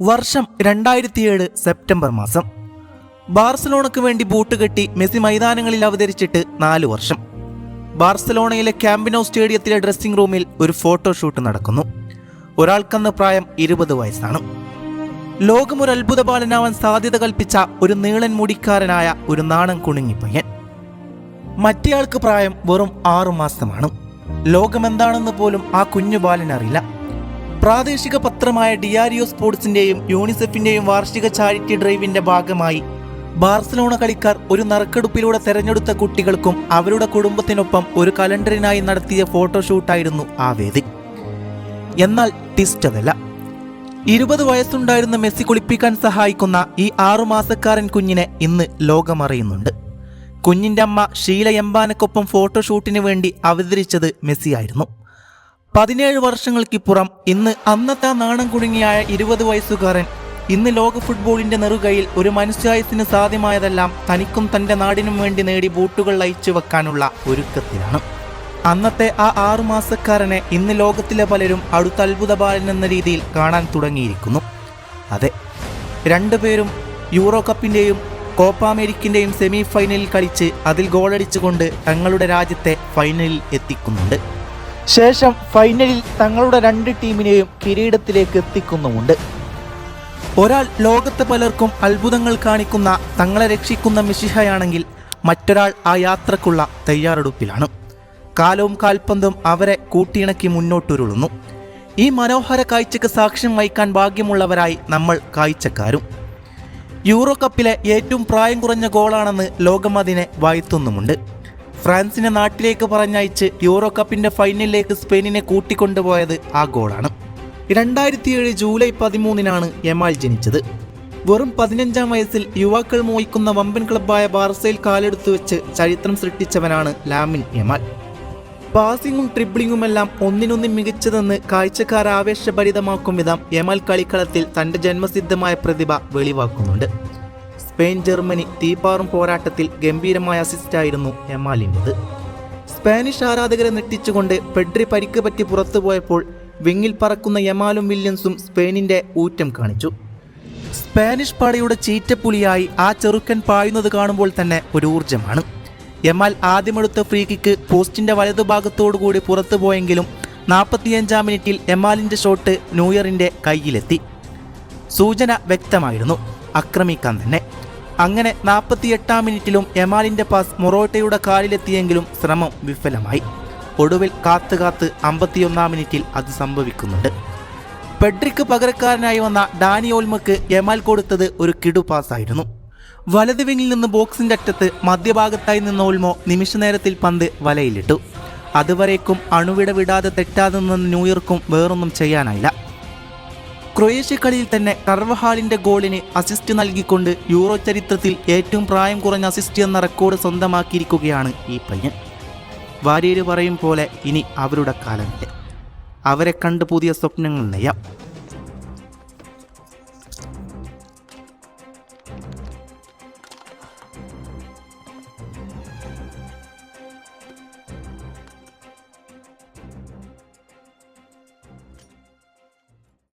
വർഷം രണ്ടായിരത്തിയേഴ് സെപ്റ്റംബർ മാസം. ബാർസലോണയ്ക്ക് വേണ്ടി ബൂട്ട് കെട്ടി മെസ്സി മൈതാനങ്ങളിൽ അവതരിച്ചിട്ട് നാല് വർഷം. ബാർസലോണയിലെ ക്യാമ്പിനോ സ്റ്റേഡിയത്തിലെ ഡ്രസ്സിംഗ് റൂമിൽ ഒരു ഫോട്ടോഷൂട്ട് നടക്കുന്നു. ഒരാൾക്കന്ന് പ്രായം ഇരുപത് വയസ്സാണ്. ലോകം ഒരു അത്ഭുത ബാലനാവാൻ സാധ്യത കൽപ്പിച്ച ഒരു നീളൻ മുടിക്കാരനായ ഒരു നാണം കുണുങ്ങി പയ്യൻ. മറ്റേയാൾക്ക് പ്രായം വെറും ആറു മാസമാണ്. ലോകമെന്താണെന്ന് പോലും ആ കുഞ്ഞു ബാലനറിയില്ല. പ്രാദേശിക പത്രമായ ഡിയാരിയോ സ്പോർട്സിന്റെയും യൂണിസെഫിന്റെയും വാർഷിക ചാരിറ്റി ഡ്രൈവിന്റെ ഭാഗമായി. ബാർസലോണ കളിക്കാർ ഒരു നറുക്കെടുപ്പിലൂടെ തെരഞ്ഞെടുത്ത കുട്ടികൾക്കും അവരുടെ കുടുംബത്തിനൊപ്പം ഒരു കലണ്ടറിനായി നടത്തിയ ഫോട്ടോഷൂട്ടായിരുന്നു ആ വേദി. എന്നാൽ ട്വിസ്റ്റ് അതല്ല ഇരുപത് വയസ്സുണ്ടായിരുന്ന മെസ്സി കുളിപ്പിക്കാൻ സഹായിക്കുന്ന ഈ ആറുമാസക്കാരൻ കുഞ്ഞിനെ ഇന്ന് ലോകമറിയുന്നുണ്ട്. കുഞ്ഞിന്റെ അമ്മ ഷീല എംബാനക്കൊപ്പം ഫോട്ടോഷൂട്ടിന് വേണ്ടി അവതരിച്ചത് മെസ്സിയായിരുന്നു പതിനേഴ് വർഷങ്ങൾക്കിപ്പുറം ഇന്ന് അന്നത്തെ നാണം കുടുങ്ങിയായ ഇരുപത് വയസ്സുകാരൻ ഇന്ന് ലോക ഫുട്ബോളിന്റെ നെറുകയിൽ ഒരു മനുഷ്യായുസിന് സാധ്യമായതെല്ലാം തനിക്കും തന്റെ നാടിനും വേണ്ടി നേടി ബൂട്ടുകൾ അയച്ചു വെക്കാനുള്ള ഒരുക്കത്തിലാണ്. അന്നത്തെ ആ ആറുമാസക്കാരനെ ഇന്ന് ലോകത്തിലെ പലരും അടുത്ത അത്ഭുത ബാലൻ എന്ന രീതിയിൽ കാണാൻ തുടങ്ങിയിരിക്കുന്നു. അതെ രണ്ടുപേരും യൂറോ കപ്പിന്റെയും കോപ്പ അമേരിക്കിന്റെയും സെമി ഫൈനലിൽ കളിച്ച് അതിൽ ഗോളടിച്ചുകൊണ്ട് തങ്ങളുടെ രാജ്യത്തെ ഫൈനലിൽ എത്തിക്കുന്നുണ്ട്. ശേഷം ഫൈനലിൽ തങ്ങളുടെ രണ്ട് ടീമിനെയും കിരീടത്തിലേക്ക് എത്തിക്കുന്നുമുണ്ട്. ഒരാൾ ലോകത്ത് പലർക്കും അത്ഭുതങ്ങൾ കാണിക്കുന്ന തങ്ങളെ രക്ഷിക്കുന്ന മിശിഹയാണെങ്കിൽ മറ്റൊരാൾ ആ യാത്രക്കുള്ള തയ്യാറെടുപ്പിലാണ്. കാലവും കാൽപന്തും അവരെ കൂട്ടിയിണക്കി മുന്നോട്ടുരുളുന്നു. ഈ മനോഹര കാഴ്ചക്ക് സാക്ഷ്യം വഹിക്കാൻ ഭാഗ്യമുള്ളവരായി നമ്മൾ കാഴ്ചക്കാരും. യൂറോ കപ്പിലെ ഏറ്റവും പ്രായം കുറഞ്ഞ ഗോളാണെന്ന് ലോകം അതിനെ വാഴ്ത്തുന്നുമുണ്ട് ഫ്രാൻസിനെ നാട്ടിലേക്ക് പറഞ്ഞയച്ച് യൂറോ കപ്പിന്റെ ഫൈനലിലേക്ക് സ്പെയിനിനെ കൂട്ടിക്കൊണ്ടുപോയത് ആ ഗോളാണ്. രണ്ടായിരത്തി ഏഴ് ജൂലൈ പതിമൂന്നിനാണ് യമാൽ ജനിച്ചത്. വെറും പതിനഞ്ചാം വയസ്സിൽ യുവാക്കൾ മോഹിക്കുന്ന വമ്പൻ ക്ലബ്ബായ ബാർസയിൽ കാലെടുത്തു വെച്ച് ചരിത്രം സൃഷ്ടിച്ചവനാണ് ലാമിൻ യമാൽ. പാസിങ്ങും ട്രിബിളിങ്ങുമെല്ലാം ഒന്നിനൊന്നും മികച്ചതെന്ന് കാഴ്ചക്കാർ ആവേശഭരിതമാക്കും വിധം യമാൽ കളിക്കളത്തിൽ തന്റെ ജന്മസിദ്ധമായ പ്രതിഭ വെളിവാക്കുന്നുണ്ട്. സ്പെയിൻ ജർമ്മനി തീപ്പാറും പോരാട്ടത്തിൽ ഗംഭീരമായ അസിസ്റ്റായിരുന്നു എമാലിന്റെത് സ്പാനിഷ് ആരാധകരെ നെട്ടിച്ചുകൊണ്ട് പെഡ്രി പരിക്ക് പറ്റി പുറത്തുപോയപ്പോൾ വിങ്ങിൽ പറക്കുന്ന യമാലും വില്യംസും സ്പെയിനിന്റെ ഊറ്റം കാണിച്ചു. സ്പാനിഷ് പടയുടെ ചീറ്റപ്പുലിയായി ആ ചെറുക്കൻ പായുന്നത് കാണുമ്പോൾ തന്നെ ഒരു ഊർജമാണ്. യമാൽ ആദ്യമെടുത്ത ഫ്രീ കിക്ക് പോസ്റ്റിന്റെ വലതുഭാഗത്തോടുകൂടി പുറത്തു പോയെങ്കിലും നാൽപ്പത്തിയഞ്ചാം മിനിറ്റിൽ യമാലിന്റെ ഷോട്ട് ന്യൂയറിന്റെ കയ്യിലെത്തി. സൂചന വ്യക്തമായിരുന്നു. ആക്രമിക്കാൻ തന്നെ. അങ്ങനെ നാൽപ്പത്തിയെട്ടാം മിനിറ്റിലും എമാലിന്റെ പാസ് മൊറോട്ടയുടെ കാലിലെത്തിയെങ്കിലും ശ്രമം വിഫലമായി. ഒടുവിൽ കാത്തു കാത്ത് അമ്പത്തിയൊന്നാം മിനിറ്റിൽ അത് സംഭവിക്കുന്നുണ്ട്. പെഡ്രിക്ക് പകരക്കാരനായി വന്ന ഡാനി ഓൽമക്ക് എമാൽ കൊടുത്തത് ഒരു കിടു പാസ്സായിരുന്നു. വലത് വിങ്ങിൽ നിന്ന് ബോക്സിന്റെ അറ്റത്ത് മധ്യഭാഗത്തായി നിന്ന ഓൽമോ നിമിഷനേരത്തിൽ പന്ത് വലയിലിട്ടു. അതുവരേക്കും അണുവിട വിടാതെ തെറ്റാതെ നിന്ന ന്യൂയോർക്കും വേറൊന്നും ചെയ്യാനായില്ല. ക്രൊയേഷ്യ കളിയിൽ തന്നെ കർവഹാളിന്റെ ഗോളിന് അസിസ്റ്റ് നൽകിക്കൊണ്ട് യൂറോ ചരിത്രത്തിൽ ഏറ്റവും പ്രായം കുറഞ്ഞ അസിസ്റ്റ് എന്ന റെക്കോർഡ് സ്വന്തമാക്കിയിരിക്കുകയാണ് ഈ പയ്യൻ. വാര്യര് പറയും പോലെ ഇനി അവരുടെ കാലമില്ല. അവരെ കണ്ട് പുതിയ സ്വപ്നങ്ങൾ നെയ്യാം